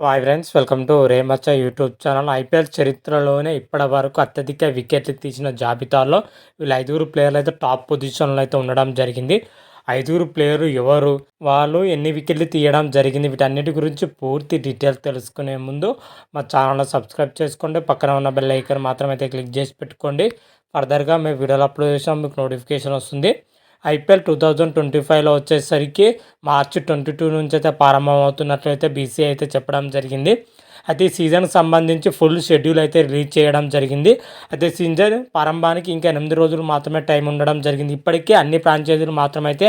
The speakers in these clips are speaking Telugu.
హాయ్ ఫ్రెండ్స్ వెల్కమ్ టు రేమచ్చ యూట్యూబ్ ఛానల్ ఐపీఎల్ చరిత్రలోనే ఇప్పటి వరకు అత్యధిక వికెట్లు తీసిన జాబితాలో వీళ్ళు ఐదుగురు ప్లేయర్లు అయితే టాప్ పొజిషన్లో అయితే ఉండడం జరిగింది. ఐదుగురు ప్లేయరు ఎవరు వాళ్ళు ఎన్ని వికెట్లు తీయడం జరిగింది వీటన్నిటి గురించి పూర్తి డీటెయిల్స్ తెలుసుకునే ముందు మా ఛానల్ సబ్స్క్రైబ్ చేసుకోండి. పక్కన ఉన్న బెల్ ఐకన్ మాత్రం అయితే క్లిక్ చేసి పెట్టుకోండి. ఫర్దర్గా మేము వీడియోలు అప్లోడ్ చేసాం మీకు నోటిఫికేషన్ వస్తుంది. ఐపీఎల్ టూ థౌజండ్ ట్వంటీ ఫైవ్లో వచ్చేసరికి మార్చి ట్వంటీ టూ నుంచి అయితే ప్రారంభం అవుతున్నట్లయితే బీసీ అయితే చెప్పడం జరిగింది. అయితే ఈ సీజన్కి సంబంధించి ఫుల్ షెడ్యూల్ అయితే రిలీజ్ చేయడం జరిగింది. అయితే సీజన్ ప్రారంభానికి ఇంకా ఎనిమిది రోజులు మాత్రమే టైం ఉండడం జరిగింది. ఇప్పటికే అన్ని ఫ్రాంచైజీలు మాత్రమైతే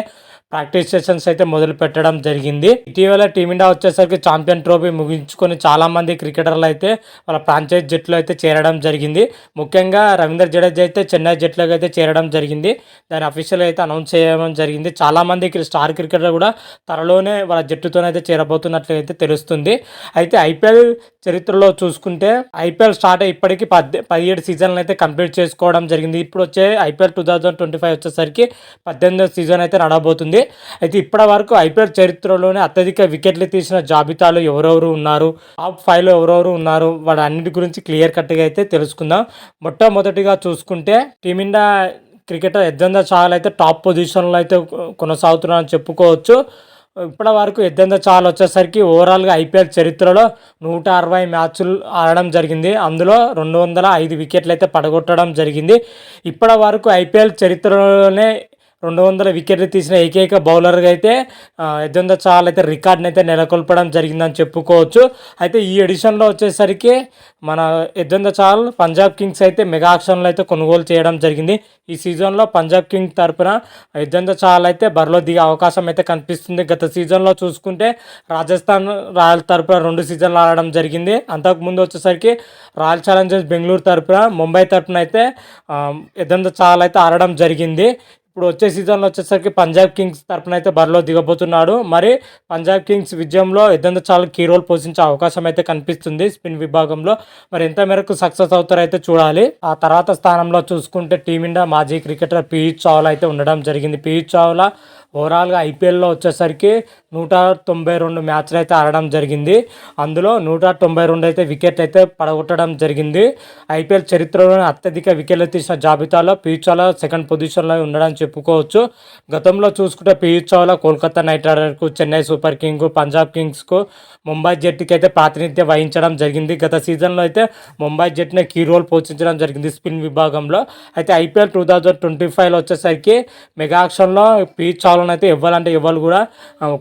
ప్రాక్టీస్ సెషన్స్ అయితే మొదలు పెట్టడం జరిగింది. ఇటీవల టీమిండియా వచ్చేసరికి ఛాంపియన్ ట్రోఫీ ముగించుకొని చాలా మంది క్రికెటర్లు అయితే వాళ్ళ ఫ్రాంచైజ్ జట్లు అయితే చేరడం జరిగింది. ముఖ్యంగా రవీంద్ర జడేజా అయితే చెన్నై జట్లోకి అయితే చేరడం జరిగింది. దాని అఫీషియల్ అయితే అనౌన్స్ చేయడం జరిగింది. చాలా మంది స్టార్ క్రికెటర్ కూడా త్వరలోనే వాళ్ళ జట్టుతోనైతే చేరబోతున్నట్లు అయితే తెలుస్తుంది. అయితే ఐపీఎల్ చరిత్రలో చూసుకుంటే ఐపీఎల్ స్టార్ట్ అయ్యి ఇప్పటికీ పద్దె పదిహేడు సీజన్లు అయితే కంప్లీట్ చేసుకోవడం జరిగింది. ఇప్పుడు వచ్చే IPL two thousand twenty five వచ్చేసరికి పద్దెనిమిదో సీజన్ అయితే నడబోతుంది అయితే ఇప్పటి వరకు ఐపీఎల్ చరిత్రలోనే అత్యధిక వికెట్లు తీసిన జాబితాలో ఎవరెవరు ఉన్నారు టాప్ ఫైవ్లో ఎవరెవరు ఉన్నారు వాడు అన్నిటి గురించి క్లియర్ కట్గా అయితే తెలుసుకుందాం. మొట్టమొదటిగా చూసుకుంటే టీమిండియా క్రికెటర్ ఎద్దంద చాలు అయితే టాప్ పొజిషన్లో అయితే కొనసాగుతున్నారని చెప్పుకోవచ్చు. ఇప్పటి వరకు ఎద్దంద చాలా వచ్చేసరికి ఓవరాల్గా ఐపీఎల్ చరిత్రలో నూట అరవై మ్యాచ్లు ఆడడం జరిగింది. అందులో రెండు వందల ఐదు వికెట్లు అయితే పడగొట్టడం జరిగింది. ఇప్పటి వరకు ఐపీఎల్ చరిత్రలోనే రెండు వందల వికెట్లు తీసిన ఏకైక బౌలర్గా అయితే ఎద్దంద చాలా అయితే రికార్డ్ని అయితే నెలకొల్పడం జరిగిందని చెప్పుకోవచ్చు. అయితే ఈ ఎడిషన్లో వచ్చేసరికి మన ఎద్దంద చాల్ పంజాబ్ కింగ్స్ అయితే మెగా ఆక్షన్లో అయితే కొనుగోలు చేయడం జరిగింది. ఈ సీజన్లో పంజాబ్ కింగ్స్ తరపున ఎద్దంద చాల్ అయితే బరిలో దిగే అవకాశం అయితే కనిపిస్తుంది. గత సీజన్లో చూసుకుంటే రాజస్థాన్ రాయల్ తరపున రెండు సీజన్లు ఆడడం జరిగింది. అంతకుముందు వచ్చేసరికి రాయల్ ఛాలెంజర్స్ బెంగళూరు తరపున ముంబై తరపున అయితే ఎద్దంద చాల్ అయితే ఆడడం జరిగింది. ఇప్పుడు వచ్చే సీజన్లో వచ్చేసరికి పంజాబ్ కింగ్స్ తరపున అయితే బరిలో దిగబోతున్నాడు. మరి పంజాబ్ కింగ్స్ విజయంలో ఎద్దంత చాలా కీ రోల్ పోషించే అవకాశం అయితే కనిపిస్తుంది స్పిన్ విభాగంలో. మరి ఎంత మేరకు సక్సెస్ అవుతారో అయితే చూడాలి. ఆ తర్వాత స్థానంలో చూసుకుంటే టీమిండియా మాజీ క్రికెటర్ పిహెచ్ చావ్లా అయితే ఉండడం జరిగింది. పిహెచ్ చావ్లా ఓవరాల్గా ఐపీఎల్లో వచ్చేసరికి నూట తొంభై రెండు మ్యాచ్లు అయితే ఆడడం జరిగింది. అందులో నూట తొంభై రెండు అయితే వికెట్ అయితే పడగొట్టడం జరిగింది. ఐపీఎల్ చరిత్రలోనే అత్యధిక వికెట్లు తీసిన జాబితాలో పీయూష్ చావ్లా సెకండ్ పొజిషన్లో ఉండడం చెప్పుకోవచ్చు. గతంలో చూసుకుంటే పీయూష్ చావ్లా కోల్కతా నైట్ రైడర్కు చెన్నై సూపర్ కింగ్ పంజాబ్ కింగ్స్కు ముంబై జట్టుకి అయితే ప్రాతినిధ్యం వహించడం జరిగింది. గత సీజన్లో అయితే ముంబై జట్టునే కీ రోల్ పోషించడం జరిగింది స్పిన్ విభాగంలో. అయితే ఐపీఎల్ టూ థౌజండ్ ట్వంటీ ఫైవ్లో వచ్చేసరికి మెగా ఆక్షన్లో పీయూష్ అయితే ఇవ్వాలంటే ఇవ్వాలి కూడా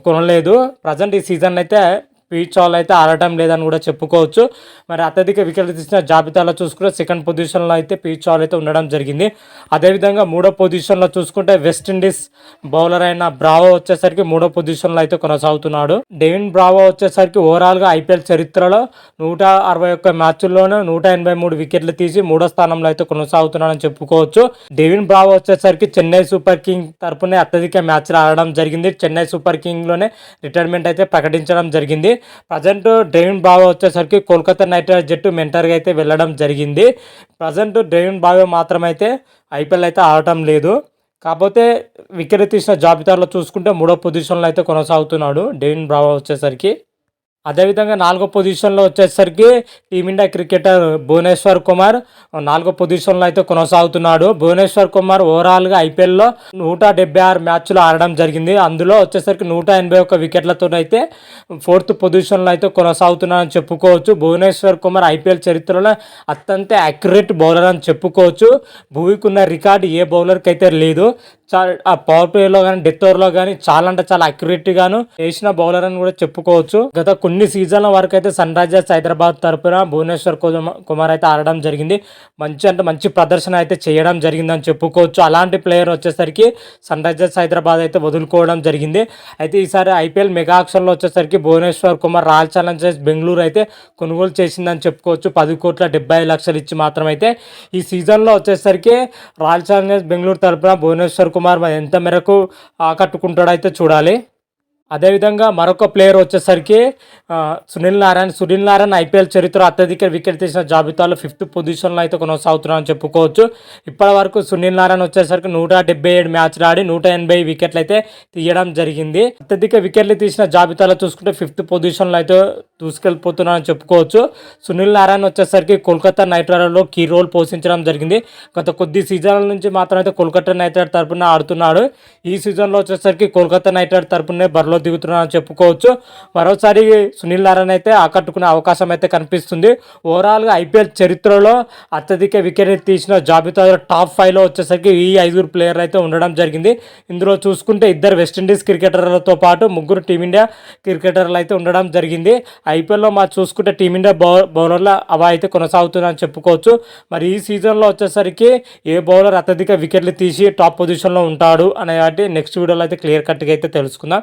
కొనలేదు. ప్రజెంట్ ఈ సీజన్ అయితే పీచ్ ఆల్ అయితే ఆడటం లేదని కూడా చెప్పుకోవచ్చు. మరి అత్యధిక వికెట్లు తీసిన జాబితాలో చూసుకుంటే సెకండ్ పొజిషన్లో అయితే పీచ్ ఆల్ అయితే ఉండడం జరిగింది. అదేవిధంగా మూడో పొజిషన్లో చూసుకుంటే వెస్టిండీస్ బౌలర్ అయిన బ్రావో వచ్చేసరికి మూడో పొజిషన్లో అయితే కొనసాగుతున్నాడు. డేవిన్ బ్రావో వచ్చేసరికి ఓవరాల్గా ఐపీఎల్ చరిత్రలో నూట అరవై ఒక్క మ్యాచ్ల్లోనూ నూట ఎనభై మూడు వికెట్లు తీసి మూడో స్థానంలో అయితే కొనసాగుతున్నాడని చెప్పుకోవచ్చు. డేవిన్ బ్రావో వచ్చేసరికి చెన్నై సూపర్ కింగ్ తరపునే అత్యధిక మ్యాచ్లు ఆడడం జరిగింది. చెన్నై సూపర్ కింగ్లోనే రిటైర్మెంట్ అయితే ప్రకటించడం జరిగింది. ప్రజెంట్ డ్రైవిన్ బావే వచ్చేసరికి కోల్కతా నైట్ రైడర్స్ జట్టు మెంటర్గా అయితే వెళ్ళడం జరిగింది. ప్రజెంట్ డ్రైవిన్ బావే మాత్రమైతే ఐపీఎల్ అయితే ఆడటం లేదు. కాకపోతే వికెట్ తీసిన జాబితాలో చూసుకుంటే మూడో పొజిషన్లో అయితే కొనసాగుతున్నాడు డేవిన్ బ్రావో వచ్చేసరికి. అదేవిధంగా నాలుగో పొజిషన్లో వచ్చేసరికి టీమిండియా క్రికెటర్ భువనేశ్వర్ కుమార్. నాలుగో పొజిషన్లో అయితే కొనసాగుతున్నాడు. భువనేశ్వర్ కుమార్ ఓవరాల్గా ఐపీఎల్లో నూట డెబ్బై ఆరు మ్యాచ్లు ఆడడం జరిగింది. అందులో వచ్చేసరికి నూట ఎనభై ఒక్క వికెట్లతో అయితే ఫోర్త్ పొజిషన్లో అయితే కొనసాగుతున్నారని చెప్పుకోవచ్చు. భువనేశ్వర్ కుమార్ ఐపీఎల్ చరిత్రలో అత్యంత అక్యురేట్ బౌలర్ అని చెప్పుకోవచ్చు. భూమికి ఉన్న రికార్డు ఏ బౌలర్కి అయితే లేదు ఆ పవర్ ప్లేలో కానీ డెత్ ఓవర్లో కానీ చాలా అంటే చాలా అక్యురేట్గాను వేసిన బౌలర్ అని కూడా చెప్పుకోవచ్చు. గత కొన్ని సీజన్ల వరకు అయితే సన్ రైజర్స్ హైదరాబాద్ తరపున భువనేశ్వర్ కుమార్ అయితే ఆడడం జరిగింది. మంచి అంటే మంచి ప్రదర్శన అయితే చేయడం జరిగిందని చెప్పుకోవచ్చు. అలాంటి ప్లేయర్ వచ్చేసరికి సన్ రైజర్స్ హైదరాబాద్ అయితే వదులుకోవడం జరిగింది. అయితే ఈసారి ఐపీఎల్ మెగా ఆక్షన్లో వచ్చేసరికి భువనేశ్వర్ కుమార్ రాయల్ ఛాలెంజర్స్ బెంగళూరు అయితే కొనుగోలు చేసిందని చెప్పుకోవచ్చు. పది కోట్ల డెబ్బై లక్షలు ఇచ్చి మాత్రమైతే ఈ సీజన్లో వచ్చేసరికి రాయల్ ఛాలెంజర్స్ బెంగళూరు తరపున భువనేశ్వర్ కుమార్ ఎంత మేరకు ఆకట్టుకుంటాడో అయితే చూడాలి. అదేవిధంగా మరొక ప్లేయర్ వచ్చేసరికి Sunil Narine. Sunil Narine IPL చరిత్ర అత్యధిక వికెట్ తీసిన జాబితాలో ఫిఫ్త్ పొజిషన్లో అయితే కొనసాగుతున్నారని చెప్పుకోవచ్చు. ఇప్పటి వరకు సునీల్ నారాయణ వచ్చేసరికి నూట డెబ్బై ఏడు మ్యాచ్లు ఆడి నూట ఎనభై వికెట్లు అయితే తీయడం జరిగింది. అత్యధిక వికెట్లు తీసిన జాబితాలో చూసుకుంటే ఫిఫ్త్ పొజిషన్లో అయితే దూసుకెళ్ళిపోతున్నారని చెప్పుకోవచ్చు. సునీల్ నారాయణ వచ్చేసరికి కోల్కతా నైట్ రైడర్లో కీ రోల్ పోషించడం జరిగింది. గత కొద్ది సీజన్ల నుంచి మాత్రం అయితే కోల్కతా నైట్ రైడర్ తరపున ఆడుతున్నాడు. ఈ సీజన్లో వచ్చేసరికి కోల్కతా నైట్ రైడర్ తరపునే బరిలో దిగుతున్నారని చెప్పుకోవచ్చు. మరోసారి సునీల్ నారాయణ అయితే ఆకట్టుకునే అవకాశం అయితే కనిపిస్తుంది. ఓవరాల్గా ఐపీఎల్ చరిత్రలో అత్యధిక వికెట్ తీసిన జాబితాలో టాప్ ఫైవ్లో వచ్చేసరికి ఈ ఐదుగురు ప్లేయర్లు అయితే ఉండడం జరిగింది. ఇందులో చూసుకుంటే ఇద్దరు వెస్టిండీస్ క్రికెటర్లతో పాటు ముగ్గురు టీమిండియా క్రికెటర్లు అయితే ఉండడం జరిగింది. ఐపీఎల్లో మా చూసుకుంటే టీమిండియా బౌ బౌలర్ల అవ అయితే కొనసాగుతుందని చెప్పుకోవచ్చు. మరి ఈ సీజన్లో వచ్చేసరికి ఏ బౌలర్ అత్యధిక వికెట్లు తీసి టాప్ పొజిషన్లో ఉంటాడు అనే వాటి నెక్స్ట్ వీడియోలో అయితే క్లియర్ కట్గా అయితే తెలుసుకుందాం.